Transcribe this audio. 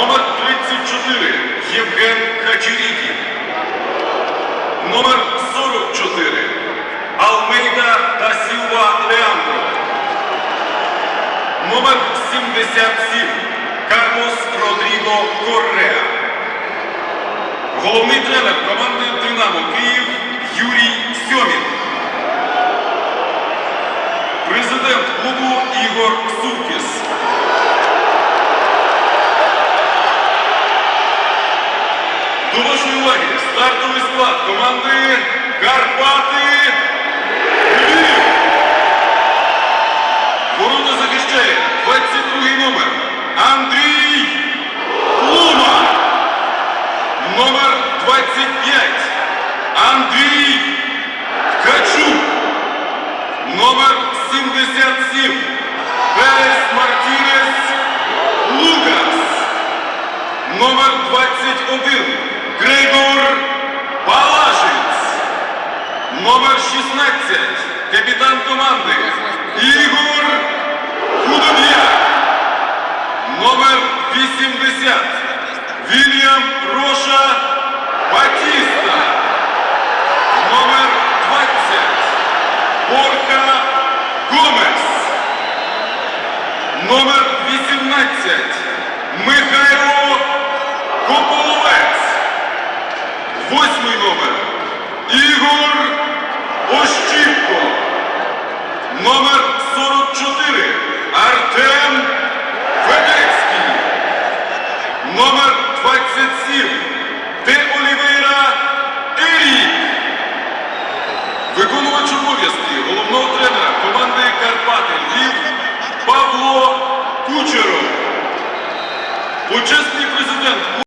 Номер 34 Євген Хачерікін. Номер 44 Алмейда да Сілва Леандро. Номер 77 Карлос Родріго Корреа. Головний тренер команди Динамо Київ Юрій Сьомін. Президент клубу Ігор Суркіс. До вашої уваги стартовий склад команди Карпати Львів. Ворота захищає 22 номер Андрій Лума. Номер 25 Андрій Ткачук. Номер 77 Перес Мартінес Лукас. Номер 21 Григор Балашиць. Номер 16 капітан команди Ігор Худоб'як. Номер 80 Вільям Роша Батіста. Номер 20 Борка Гомес. Номер 18 Михайло Ігор Ощіпко. Номер 44 Артем Федецький. Номер 27 Де Олівейра Ерік. Виконувач обов'язки головного тренера команди Карпати Львів Павло Кучеров. Почесний президент